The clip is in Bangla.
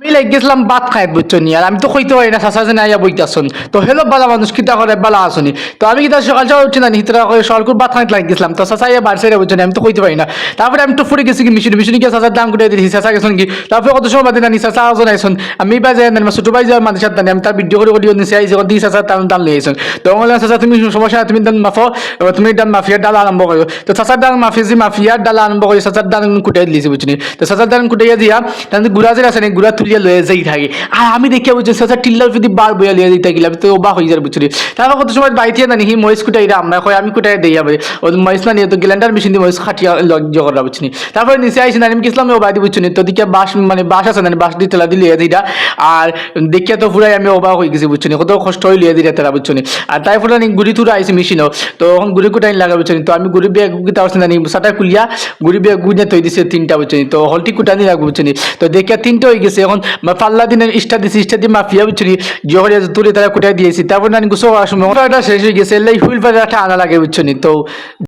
আমি লাগ গেছিলাম, ভাত খাই বুঝছ নি? আর আমি তো কইতে পারি না, চাচা যে আইয়া বইতাছন। তো হেলো বালা মানুষ, কিতা করে বালা আসনি তো আমি কিতা সকাল সকাল উঠি না হিতরা করে সকাল ভাত খাইতে লাগ গেছিলাম। তো চাচা ইয়া বাড়ছে বুঝছ আমি তো কইতে পারি না। তারপরে আমি তো ফুরে গেছি কি মিশনি মিশনি গিয়ে চাচার দাম করে দিয়েছি চাচা গেছেন কি? তারপরে কত সময় বাদে নানি চাচা আজন আমি বা যাই না ছোট ভাই যাওয়ার মানুষের দানি, আমি তার ভিডিও করে অডিও নিচে আইসি দি চাচা তার দাম লই আইসন তো বললাম, চাচা, তুমি সমস্যা তুমি দাম মাফো তুমি দাম মাফিয়ার ডাল আরম্ভ করো তো চাচার দাম মাফি যে মাফিয়ার ডাল আরম্ভ করে চাচার দাম কুটাই দিয়েছি বুঝছি তো চাচার দাম কুটাইয়া দিয়া তাহলে গুড়া যে আছে না, গুড়া তুলিয়া লয়ে যাই থাকে। আর আমি দেখিয়া বুঝছি চাচা টিল্লার যদি বার বইয়া লিয়া দিতে গেলাম তো অবাক হয়ে যাবে বুঝছি তারপর কত সময় বাইতে না হি মহিষ কুটাই আমরা কয়, আমি কুটাই দেই যাবে ও মহিষ না নিয়ে তো গ্যালেন্ডার মেশিন দিয়ে মহিষ খাটিয়া লজ্জ করা বুঝছি তারপরে নিচে আইসি না আমি গেছিলাম ও বাইতে বুঝছি তো দিকে বাস মানে বাস আছে না বাস দিয়ে তেলা দিলে দিটা আর দেখিয়া তো পুরাই আমি অবাক হয়ে গেছি বুঝছি কত কষ্ট হয়ে লিয়ে দিলে তেলা বুঝছি আর তাই ফলে গুড়ি তুরা আইসি মেশিনও, তো এখন গুড়ি কুটাই লাগা বুঝছি তো আমি গুড়ি বিয়ে গুটা আসছে না সাটা কুলিয়া গুড়ি বিয়ে গুড়ে তৈ দিছে তিনটা বুঝছি তো হলটি কুটানি লাগবে বুঝছি তো দেখিয়া তিনটা হয়ে গেছে, এখন মা- পাল্লা দিনের ইস্টা দিছি ইস্টা দিয়ে মাফিয়া বুঝছি জহরিয়া তুলে তারা কুটাই দিয়েছি, তারপর গুছো সময় এটা শেষ হয়ে গেছে, এলাই হুইল পাটা আনা লাগে বুঝছি তো